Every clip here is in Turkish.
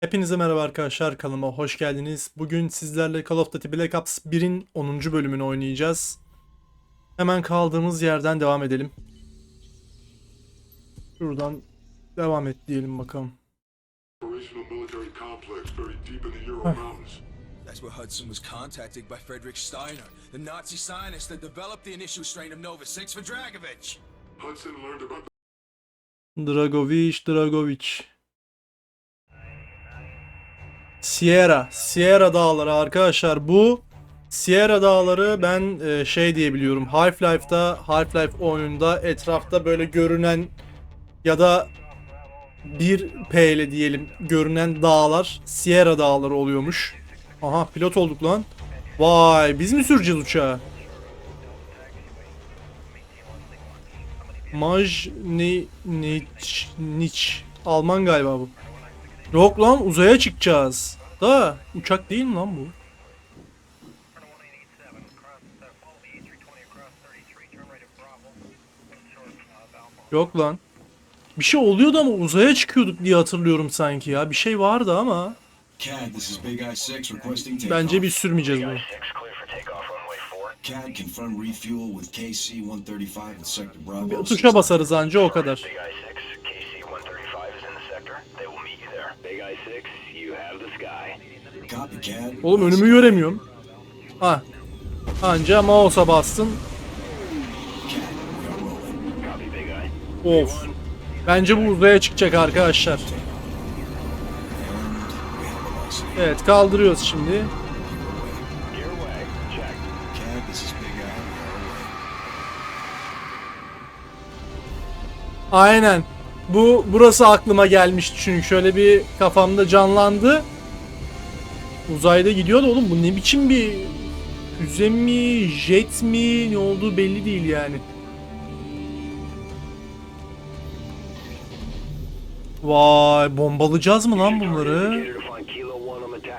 Hepinize merhaba arkadaşlar kanalıma hoş geldiniz. Bugün sizlerle Call of Duty Black Ops 1'in 10. bölümünü oynayacağız. Hemen kaldığımız yerden devam edelim. Şuradan devam et diyelim bakalım. That's where Hudson was contacted by Frederick Steiner, the Nazi scientist that developed the initial strain of Nova 6 for Dragovich. Hudson learned about Dragovic, Dragovic. Sierra, Sierra dağları arkadaşlar bu Sierra dağları ben e, şey diye biliyorum. Half-Life'da, Half-Life oyununda etrafta böyle görünen ya da 1P ile diyelim görünen dağlar Sierra dağları oluyormuş. Aha pilot olduk lan. Vay biz mi süreceğiz uçağı? Maj ni niç niç Alman galiba bu. Yok lan uzaya çıkacağız. Da uçak değil mi lan bu? Yok lan. Bir şey oluyordu ama uzaya çıkıyorduk diye hatırlıyorum sanki ya. Bir şey vardı ama. CAD, this is Big Eye 6 requesting takeoff. Bence biz sürmeyeceğiz bunu. Six clear for takeoff runway four. CAD, confirm refuel with KC-135 with Sector Bravo. Bir tuşa basarız anca o kadar. Big Eye six, KC one thirty five is in the sector. They will meet you there. Big Eye six, you have the sky. Copy, CAD. Oğlum önümü göremiyorum. Ha. Anca mouse'a bastın. Of. Bence bu uzaya çıkacak arkadaşlar. Evet kaldırıyoruz şimdi. Aynen. Bu burası aklıma gelmişti çünkü şöyle bir kafamda canlandı. Uzayda gidiyor da oğlum bu ne biçim bir füze mi, jet mi ne olduğu belli değil yani. Vay bombalayacağız mı lan bunları?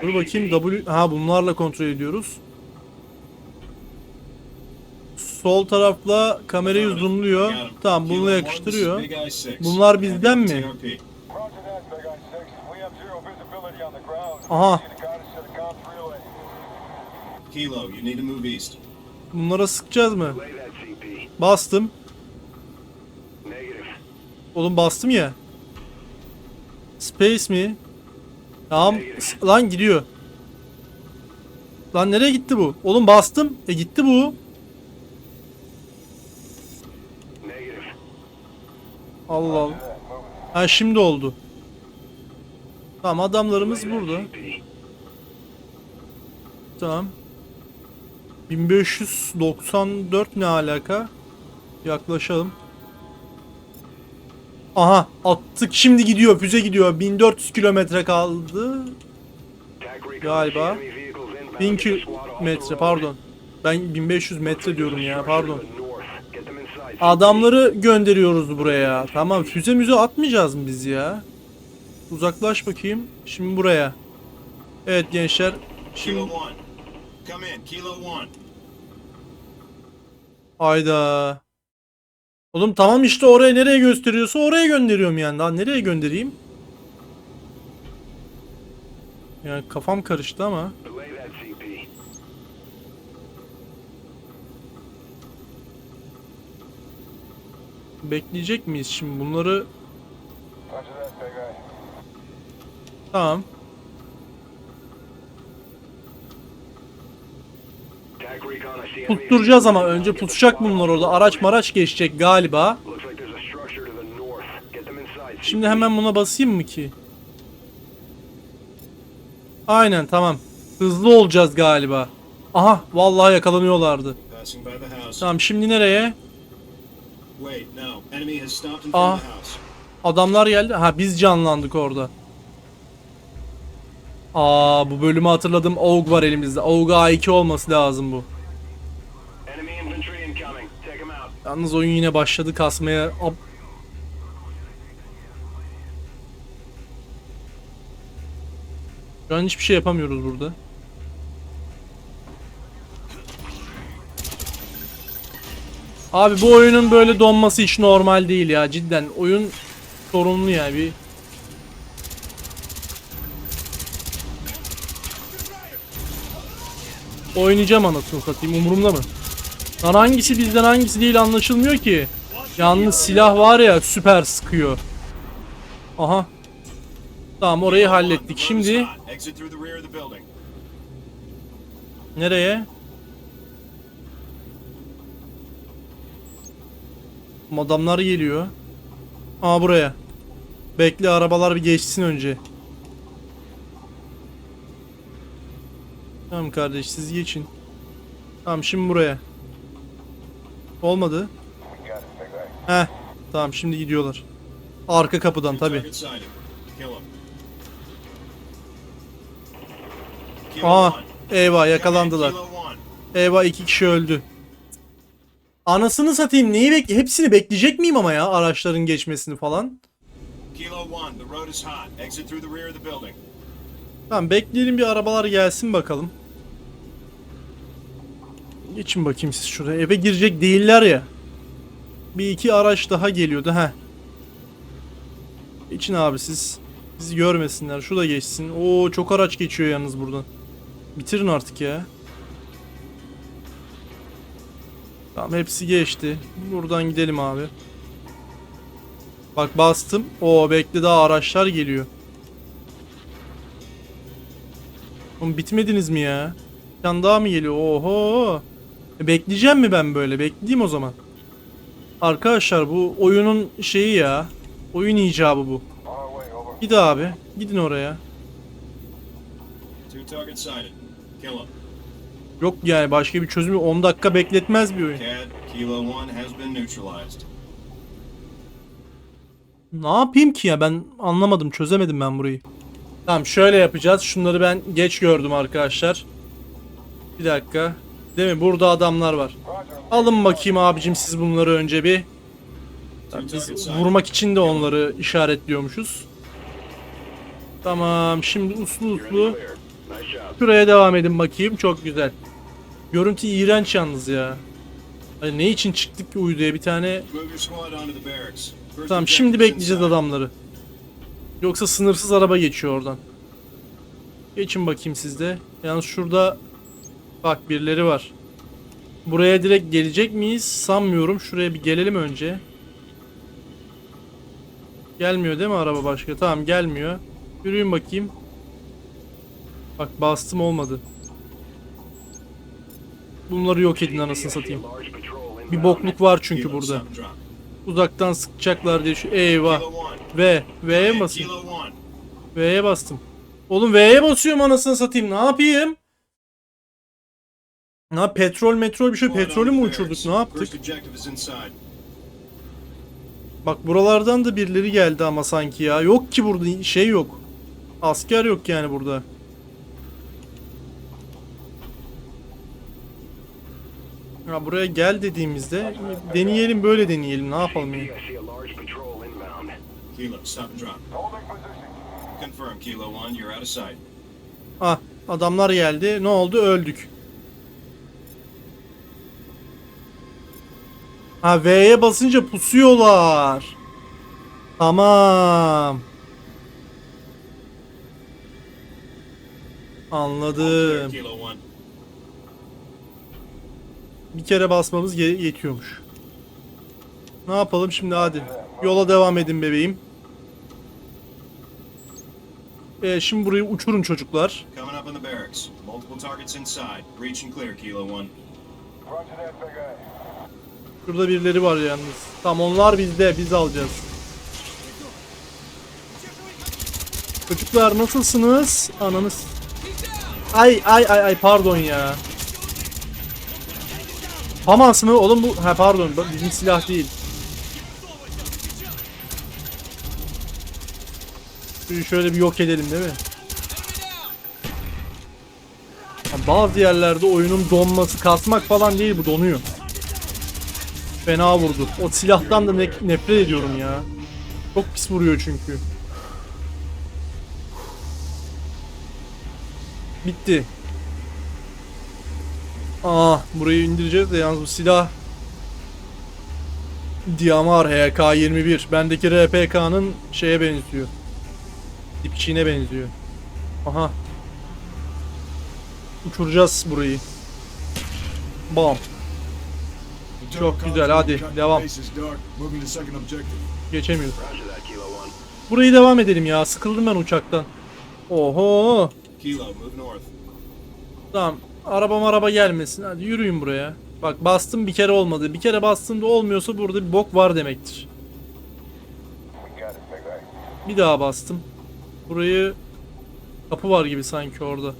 Dur bakayım W ha bunlarla kontrol ediyoruz. Sol tarafla kamerayı zoomluyor. Tamam one, yakıştırıyor. this is Big Eye 6. Bunlar bizden mi? TRP. Kilo, you need to move east. Bunlara sıkacağız mı? Bastım. Oğlum bastım ya. Space mi? Tamam. Lan gidiyor. Lan nereye gitti bu? Oğlum bastım. E gitti bu. Allah Allah. Ha şimdi oldu. Tamam adamlarımız burada. Tamam. 1594 ne alaka? Yaklaşalım. Aha attık şimdi gidiyor füze gidiyor 1400 kilometre kaldı. Galiba. Enemy vehicles inbound. 1000 Get the SWAT off the kilometre pardon ben 1500 metre diyorum ya pardon adamları gönderiyoruz buraya tamam füze müze atmayacağız mı biz ya uzaklaş bakayım şimdi buraya evet gençler şimdi 1. Come in, Kilo 1. Hayda. Oğlum tamam işte oraya nereye gösteriyorsa oraya gönderiyorum yani. Daha nereye göndereyim? Yani kafam karıştı ama. Lay that CP. Bekleyecek miyiz şimdi bunları? Tamam. Pusturacağız ama önce off bunlar orada. Araç maraç geçecek galiba. Şimdi hemen buna basayım mı ki? Aynen tamam. Hızlı olacağız galiba. Aha vallahi yakalanıyorlardı. Tamam şimdi nereye? Ah. Adamlar geldi. Ha biz canlandık orada. Aa bu bölümü hatırladım. AUG var elimizde. AUG A2 olması lazım bu. Yalnız oyun yine başladı kasmaya. Ab- Şu an hiçbir şey yapamıyoruz burada. Abi bu oyunun böyle donması hiç normal değil ya cidden. Oyun sorunlu ya bir Oynayacağım anasını satayım umurumda mı? Lan hangisi bizden hangisi değil anlaşılmıyor ki. Yalnız silah var ya süper sıkıyor. Aha. Tamam orayı hallettik. Şimdi nereye? Adamlar geliyor. Aa buraya. Bekle arabalar bir geçsin önce. Tamam kardeş siz geçin. Tamam şimdi buraya. Olmadı. Heh. Tamam şimdi gidiyorlar. Arka kapıdan tabi. Aa eyvah yakalandılar. Eyvah iki kişi öldü. Anasını satayım neyi bek hepsini bekleyecek miyim ama ya araçların geçmesini falan. Tamam bekleyelim bir arabalar gelsin bakalım. Geçin bakayım siz şuraya. Eve girecek değiller ya. Bir iki araç daha geliyordu ha. Geçin abi siz. Bizi görmesinler. Şu da geçsin. Oo çok araç geçiyor yalnız buradan. Bitirin artık ya. Tamam hepsi geçti. Buradan gidelim abi. Bak bastım. Oo bekle daha araçlar geliyor. Oğlum bitmediniz mi ya? Bir daha mı geliyor? Oho. E, bekleyeceğim mi ben böyle? Bekleyeyim o zaman. Arkadaşlar bu oyunun şeyi ya. Oyun icabı bu. Gid abi. Gidin oraya. Yok yani başka bir çözümü 10 dakika bekletmez bir oyun. Ne yapayım ki ya ben anlamadım çözemedim ben burayı. Tamam şöyle yapacağız. Şunları ben geç gördüm arkadaşlar. Bir dakika. Değil mi? Burada adamlar var. Alın bakayım abicim siz bunları önce bir. Biz vurmak için de onları işaretliyormuşuz. Tamam şimdi uslu uslu şuraya devam edin bakayım çok güzel. Görüntü iğrenç yalnız ya. Hani ne için çıktık ki uyduya bir tane Tamam şimdi bekleyeceğiz adamları. Yoksa sınırsız araba geçiyor oradan. Geçin bakayım sizde. Yalnız şurada bak birileri var. Buraya direkt gelecek miyiz? Sanmıyorum. Şuraya bir gelelim önce. Gelmiyor değil mi araba başka? Tamam gelmiyor. Yürüyün bakayım. Bak bastım olmadı. Bunları yok edin anasını satayım. Bir bokluk var çünkü burada. Uzaktan sıkacaklar diye şu eyvah. V. V'ye one. V'ye bastım. Oğlum V'ye basıyorum anasını satayım. Ne yapayım? Ne petrol metrol bir şey petrolü mü uçurduk ne yaptık? Bak buralardan da birileri geldi ama sanki ya. Yok ki burada şey yok. Asker yok yani burada. Ya buraya gel dediğimizde deneyelim böyle deneyelim ne yapalım I ya. see a large patrol inbound. Kilo, stop and drop. Holding position. Confirm, Kilo one, you're out of sight. Ah adamlar geldi ne oldu öldük. Ha V'ye basınca pusuyorlar. Tamam. Anladım. Bir kere basmamız ye- yetiyormuş. Ne yapalım şimdi hadi. Yola devam edin bebeğim. Ee, şimdi burayı uçurun çocuklar. Coming up on the barracks. Multiple targets inside. Breach and clear, Kilo one. Roger that, big guy. Şurada birileri var yalnız. Tam onlar bizde, biz alacağız. Çocuklar nasılsınız? Ananız. Ay ay ay ay pardon ya. Hamas mı? Oğlum bu ha pardon bizim silah değil. Şöyle- Şöyle bir yok edelim değil mi? Bazı yerlerde oyunun donması, kasmak falan değil bu donuyor. Fena vurdu. O silahtan da ne- nefret ediyorum ya. Çok pis vuruyor çünkü. Bitti. Aa, burayı indireceğiz de yalnız bu silah Diamar HK21. Bendeki RPK'nın şeye benziyor. Dipçiğine benziyor. Aha. Uçuracağız burayı. Bam. Çok güzel, hadi, devam. Geçemiyoruz. Roger that, Kilo 1. Burayı devam edelim ya. Sıkıldım ben uçaktan. Oho. Tamam. Araba araba gelmesin. Hadi yürüyün buraya. Bak bastım bir kere olmadı. Bir kere bastığımda olmuyorsa burada bir bok var demektir. Bir daha bastım. Burayı kapı var gibi sanki orada.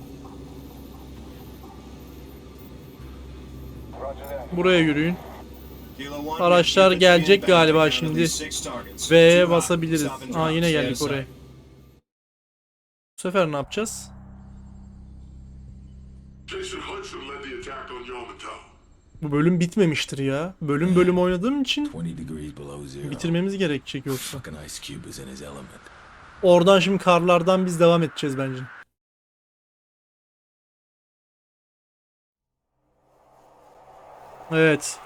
Buraya yürüyün. Araçlar gelecek galiba şimdi. V'ye basabiliriz. Aa yine geldik oraya. Bu sefer ne yapacağız? Bu bölüm bitmemiştir ya. Bölüm bölüm oynadığım için 20 degrees below zero. bitirmemiz gerekecek yoksa. Oradan şimdi karlardan biz devam edeceğiz bence. Evet.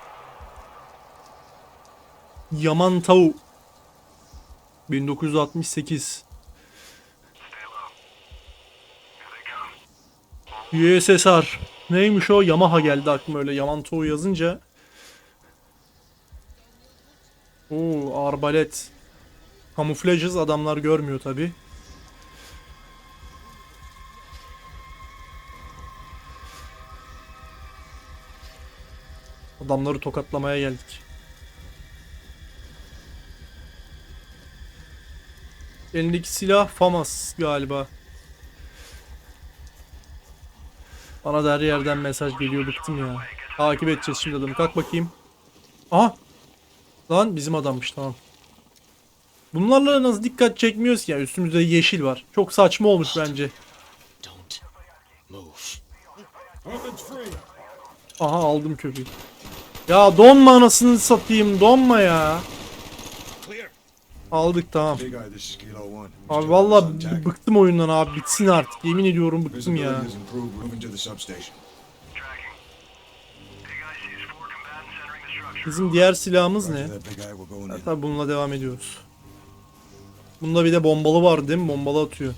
Yaman Tau. 1968. USSR. Neymiş o? Yamaha geldi aklıma öyle. Yaman Tau yazınca. Oo, arbalet. Kamuflajız adamlar görmüyor tabi. Adamları tokatlamaya geldik. Elindeki silah FAMAS galiba. Bana da her yerden mesaj geliyor bıktım ya. Takip edeceğiz şimdi adamı. Kalk bakayım. Aha! Lan bizim adammış tamam. Bunlarla nasıl dikkat çekmiyoruz ki ya üstümüzde yeşil var. Çok saçma olmuş bence. Aha aldım köpeği. Ya donma anasını satayım donma ya. Aldık tamam. Abi valla bıktım oyundan abi bitsin artık yemin ediyorum bıktım ya. Bizim diğer silahımız ne? in. Tabi bununla devam ediyoruz. Bunda bir de bombalı var değil mi? Bombalı atıyor.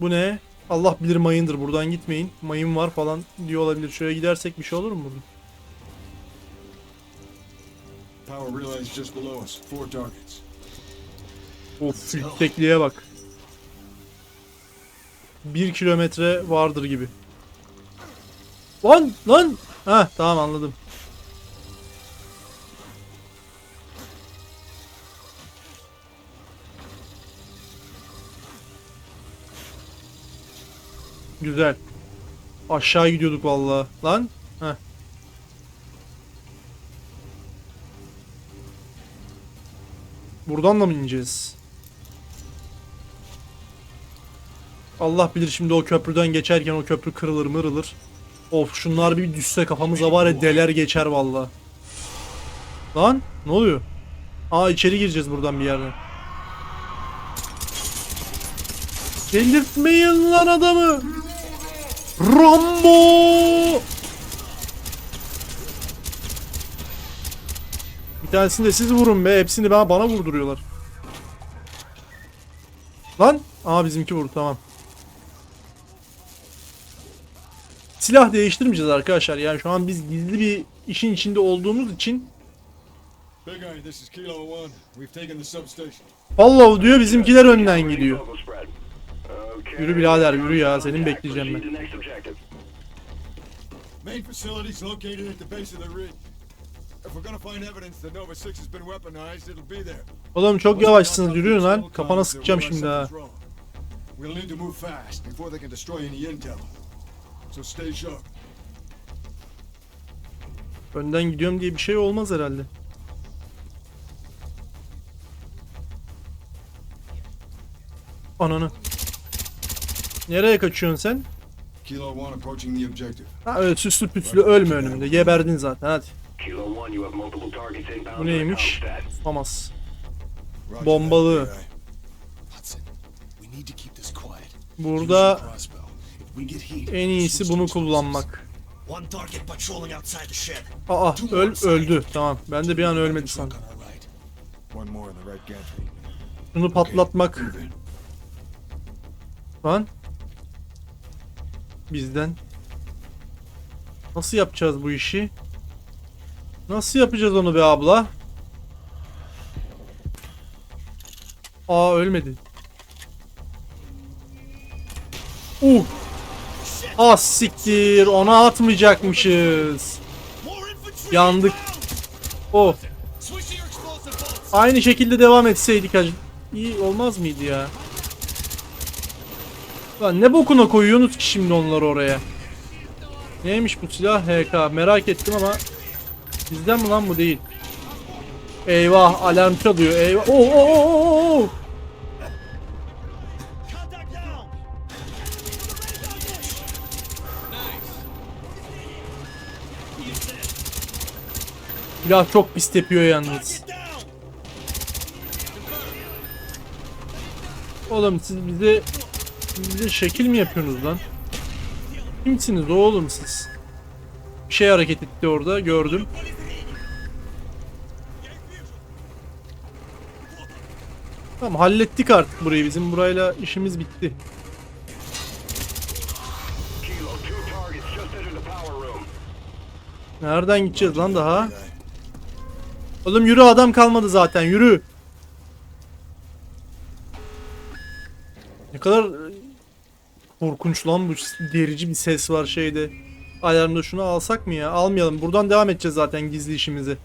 Bu ne? Allah bilir mayındır buradan gitmeyin. Mayın var falan diyor olabilir. Şöyle gidersek bir şey olur mu burada? Power just below us. Four targets. Of yüksekliğe bak. Bir kilometre vardır gibi. Lan lan. Ha tamam anladım. Güzel. Aşağı gidiyorduk vallahi. Lan. Heh. Buradan da mı ineceğiz? Allah bilir şimdi o köprüden geçerken o köprü kırılır mırılır. Of şunlar bir düşse kafamıza var ya deler geçer valla. Lan ne oluyor? Aa içeri gireceğiz buradan bir yerden. Delirtmeyin lan adamı. Rambo. Bir tanesini de siz vurun be. Hepsini bana, bana vurduruyorlar. Lan. Aa bizimki vurdu tamam. Silah değiştirmeyeceğiz arkadaşlar. Yani şu an biz gizli bir işin içinde olduğumuz için. Allah diyor bizimkiler önden gidiyor. Yürü birader yürü ya senin bekleyeceğim ben. Main facilities located at the base of the ridge. If we're gonna find evidence that Nova 6 has been weaponized, it'll be there. Oğlum çok yavaşsınız yürüyün lan. Kafana sıkacağım şimdi ha. We'll need to move fast before they can destroy any intel. So stay sharp. Önden gidiyorum diye bir şey olmaz herhalde. Ananı. Nereye kaçıyorsun sen? Kilo One approaching the objective. Ha öyle süslü püslü ölme önümde. Geberdin zaten hadi. Kilo 1, you have multiple targets inbound. Bu neymiş? Roger Bombalı. Burada en iyisi bunu kullanmak. Aa öl öldü. Tamam. Ben de bir an ölmedi sandım. Şunu patlatmak lan bizden. Nasıl yapacağız bu işi? Nasıl yapacağız onu be abla? Aa ölmedi. Uh. Ah siktir. Ona atmayacakmışız. Yandık. Oh. Aynı şekilde devam etseydik acı. İyi olmaz mıydı ya? Lan ne bokuna koyuyorsunuz ki şimdi onları oraya? Neymiş bu silah? HK. Merak ettim ama bizden mi lan bu değil? Eyvah alarm çalıyor. Eyvah. Oo, oo, oo, oo, Silah çok pis tepiyor yalnız. Oğlum siz bize bize şekil mi yapıyorsunuz lan? Kimsiniz oğlum siz? Bir şey hareket etti orada gördüm. Tamam hallettik artık burayı bizim burayla işimiz bitti. Nereden gideceğiz lan daha? Oğlum yürü adam kalmadı zaten yürü. Ne kadar e, korkunç lan bu derici bir ses var şeyde. Alarmda şunu alsak mı ya? Almayalım. Buradan devam edeceğiz zaten gizli işimizi.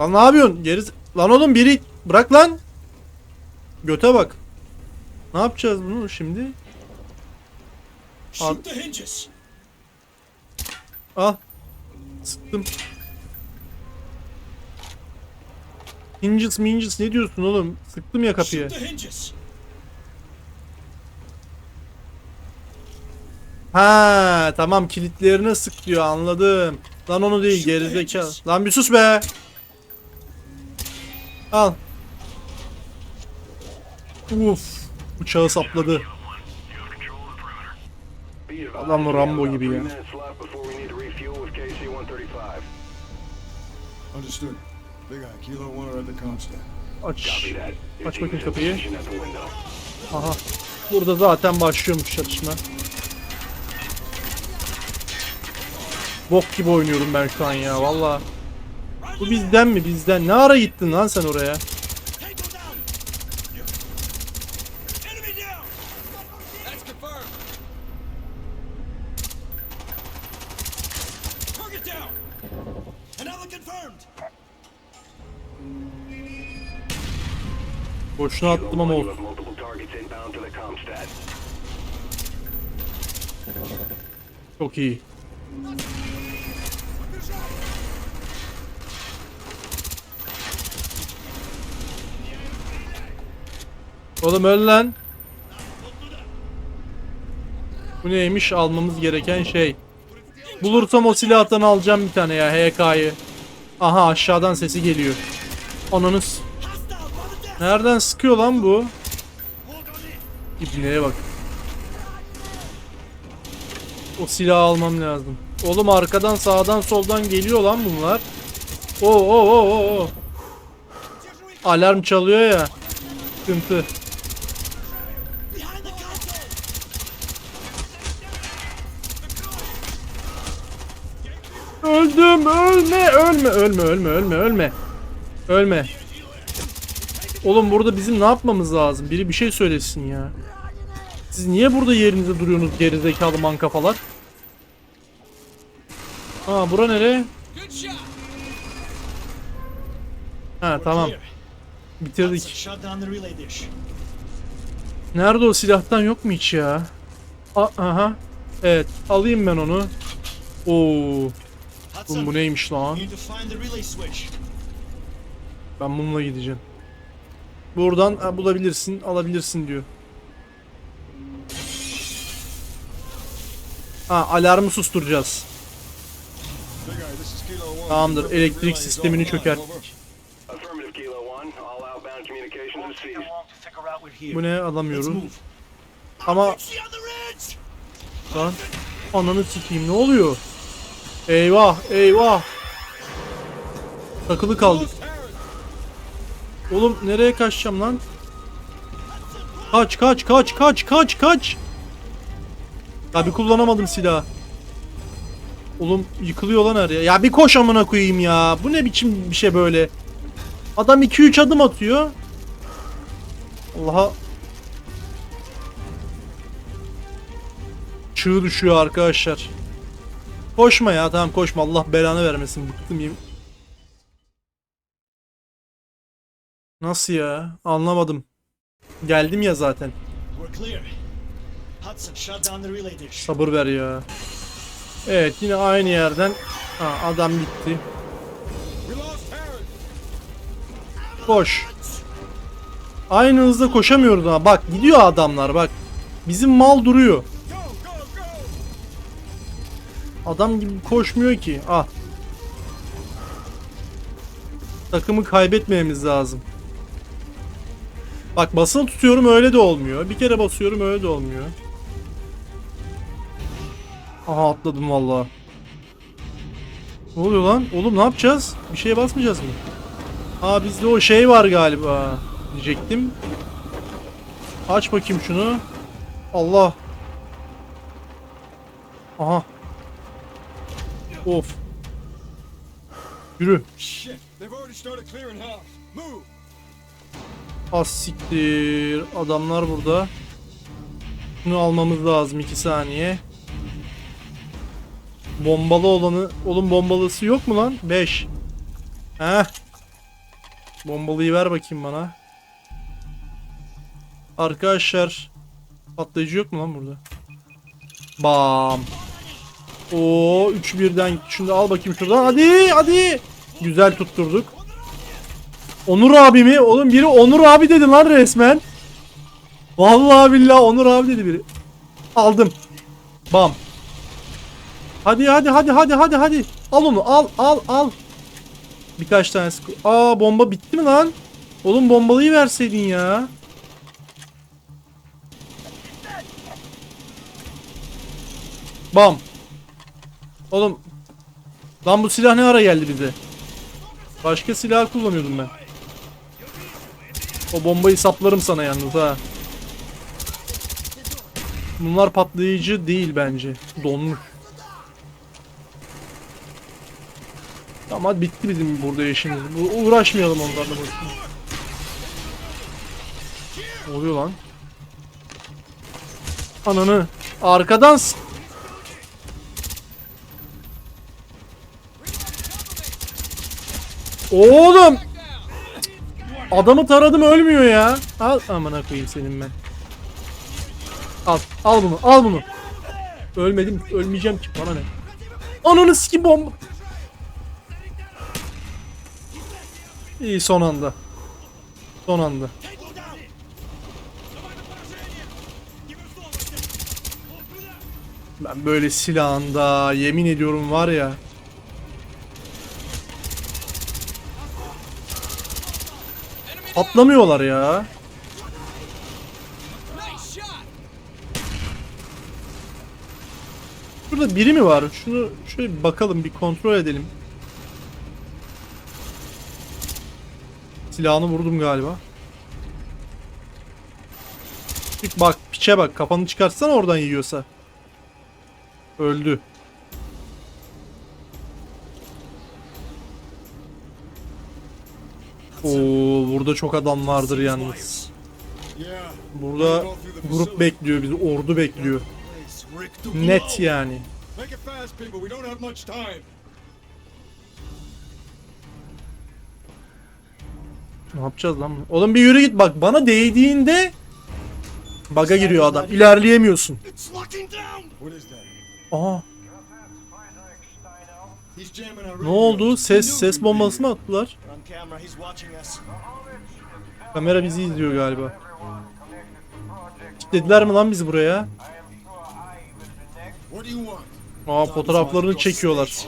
Lan ne yapıyorsun? Geri... Lan oğlum biri bırak lan. Göte bak. Ne yapacağız bunu şimdi? Al. Sıktım. Hinges minges ne diyorsun oğlum? Sıktım ya kapıyı. Ha tamam kilitlerine sık diyor anladım. Lan onu değil gerizekalı. Lan bir sus be. Al. Uf. Bıçağı sapladı. Adam Rambo gibi ya. minutes left before we need to refuel with KC-135. Understood. Big Eye, Kilo One are at the Comstat. Aç. Aç bakayım kapıyı. Aha. Burada zaten başlıyormuş çatışma. Bok gibi oynuyorum ben şu an ya valla. Bu bizden mi bizden? Ne ara gittin lan sen oraya? Boşuna attım ama olsun. Çok iyi. Oğlum öl lan. Bu neymiş almamız gereken şey. Bulursam o silahtan alacağım bir tane ya HK'yı. Aha aşağıdan sesi geliyor. Ananız. Nereden sıkıyor lan bu? İbneye bak. O silahı almam lazım. Oğlum arkadan sağdan soldan geliyor lan bunlar. Oo oo oo oo. Alarm çalıyor ya. Sıkıntı. Öldüm ölme ölme ölme ölme ölme ölme. Ölme. Oğlum burada bizim ne yapmamız lazım? Biri bir şey söylesin ya. Siz niye burada yerinizde duruyorsunuz gerizekalı man kafalar? Ha bura nere? Ha tamam. Bitirdik. Nerede o silahtan yok mu hiç ya? A aha. Evet alayım ben onu. Oo. Oğlum bu neymiş lan? Ben bununla gideceğim. Buradan bulabilirsin, alabilirsin diyor. Ha alarmı susturacağız. Tamamdır, elektrik sistemini offline. çökert. Over. Affirmative Kilo 1. All outbound communications is Take ceased. long to figure out we're here. Bu ne move. Ama lan ananı sikeyim ne oluyor? Eyvah eyvah. Takılı kaldık. Oğlum nereye kaçacağım lan? Kaç kaç kaç kaç kaç kaç. Tabi kullanamadım silahı. Oğlum yıkılıyor lan her yer. Ya bir koş amına koyayım ya. Bu ne biçim bir şey böyle? Adam 2-3 adım atıyor. Allah'a Çığ düşüyor arkadaşlar. Koşma ya tamam koşma Allah belanı vermesin bıktım yemin. Nasıl ya? Anlamadım. Geldim ya zaten. Sabır ver ya. Evet yine aynı yerden. Ha, adam gitti. Koş. Aynı hızda koşamıyoruz ha. Bak gidiyor adamlar bak. Bizim mal duruyor. Adam gibi koşmuyor ki. Ah. Takımı kaybetmememiz lazım. Bak basılı tutuyorum öyle de olmuyor. Bir kere basıyorum öyle de olmuyor. Aha atladım vallahi. Ne oluyor lan? Oğlum ne yapacağız? Bir şeye basmayacağız mı? Aa bizde o şey var galiba. Diyecektim. Aç bakayım şunu. Allah. Aha. Of. Yürü. Az siktir. Adamlar burada. Bunu almamız lazım 2 saniye. Bombalı olanı... Oğlum bombalısı yok mu lan? 5. Heh. Bombalıyı ver bakayım bana. Arkadaşlar. Patlayıcı yok mu lan burada? Bam. Oo 3 birden. Şimdi al bakayım şuradan. Hadi hadi. Güzel tutturduk. Onur abi mi? Oğlum biri Onur abi dedi lan resmen. Vallahi billahi Onur abi dedi biri. Aldım. Bam. Hadi hadi hadi hadi hadi hadi. Al onu al al al. Birkaç tanesi. Aa bomba bitti mi lan? Oğlum bombalıyı verseydin ya. Bam. Oğlum. Lan bu silah ne ara geldi bize? Başka silah kullanıyordum ben. O bombayı saplarım sana yalnız ha. Bunlar patlayıcı değil bence. Donmuş. Ama bitti bizim burada işimiz. Uğraşmayalım onlarla. Ne oluyor lan? Ananı. Arkadan Oğlum. Adamı taradım ölmüyor ya. Al amına koyayım senin ben. Al, al bunu, al bunu. Ölmedim, ölmeyeceğim ki bana ne? Ananı sikim bomba. İyi son anda. Son anda. Ben böyle silahında yemin ediyorum var ya. Atlamıyorlar ya. Burada biri mi var? Şunu şöyle bir bakalım, bir kontrol edelim. Silahını vurdum galiba. Çık bak, piçe bak. Kafanı çıkartsana oradan yiyorsa. Öldü. Oo, burada çok adam vardır yalnız. Burada grup bekliyor bizi, ordu bekliyor. Net yani. Ne yapacağız lan? Oğlum bir yürü git bak bana değdiğinde Baga giriyor adam. İlerleyemiyorsun. Our ne oldu? Ses ses bombası mı attılar? Kamera bizi izliyor galiba. Dediler mi lan bizi buraya? Aa fotoğraflarını çekiyorlar.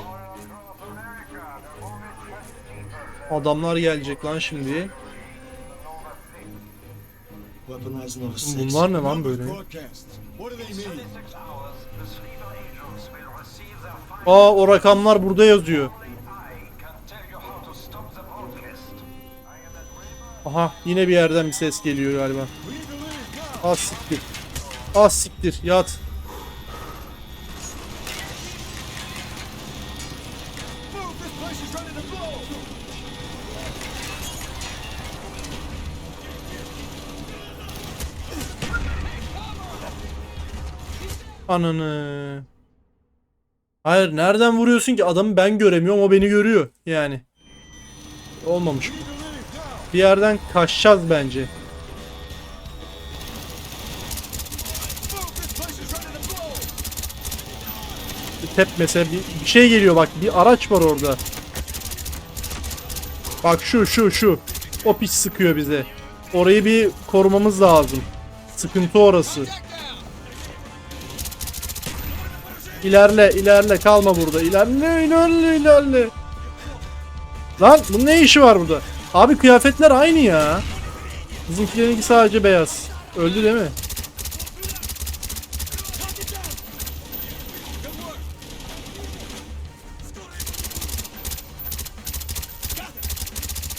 Adamlar gelecek lan şimdi. Weaponized Nova 6. Bunlar ne lan böyle? Aa o rakamlar burada yazıyor. Aha yine bir yerden bir ses geliyor galiba. Az siktir. Az siktir yat. Ananı. Hayır nereden vuruyorsun ki? Adamı ben göremiyorum o beni görüyor yani. Olmamış bu. Bir yerden kaçacağız bence. Tep mesela bir, bir şey geliyor bak bir araç var orada. Bak şu şu şu. O piç sıkıyor bize. Orayı bir korumamız lazım. Sıkıntı orası. İlerle ilerle kalma burada. İlerle ilerle ilerle. Lan bunun ne işi var burada? Abi kıyafetler aynı ya. Bizimkilerinki sadece beyaz. Öldü değil mi?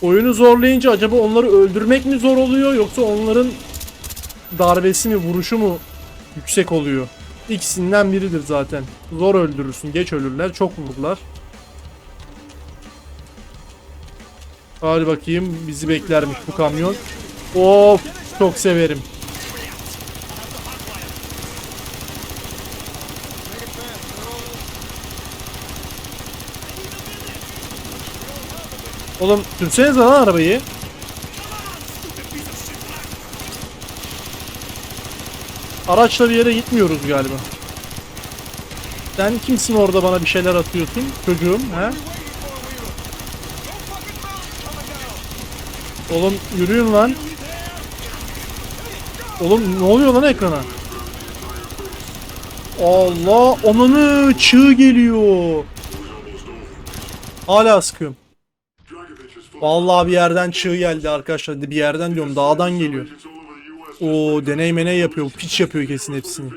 Oyunu zorlayınca acaba onları öldürmek mi zor oluyor yoksa onların darbesi mi vuruşu mu yüksek oluyor? İkisinden biridir zaten. Zor öldürürsün, geç ölürler, çok vururlar. Hadi bakayım bizi beklermiş bu kamyon. Of çok severim. Oğlum sürsenize lan arabayı. Araçla bir yere gitmiyoruz galiba. Sen kimsin orada bana bir şeyler atıyorsun çocuğum he? Oğlum yürüyün lan. Oğlum ne oluyor lan ekrana? Allah onunu çığ geliyor. Hala sıkıyorum. Vallahi bir yerden çığ geldi arkadaşlar. Bir yerden diyorum dağdan geliyor. O deney meney yapıyor. Piç yapıyor kesin hepsini.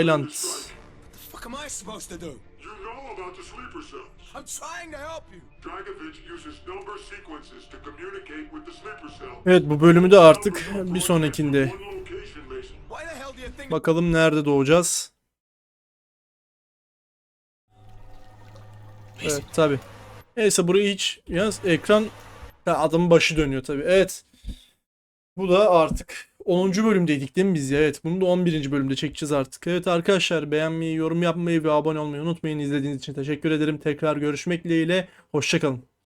Island. I'm trying to help you. Dragovich uses number sequences to communicate with the sleeper cell. Evet bu bölümü de artık bir sonrakinde. One location, Mason. Why the hell do you think Bakalım nerede doğacağız. Evet tabi. Neyse burayı hiç yalnız ekran ha, adamın başı dönüyor tabi. Evet. Bu da artık 10. bölümdeydik değil mi biz ya? Evet bunu da 11. bölümde çekeceğiz artık. Evet arkadaşlar beğenmeyi, yorum yapmayı ve abone olmayı unutmayın. İzlediğiniz için teşekkür ederim. Tekrar görüşmek dileğiyle. Hoşçakalın.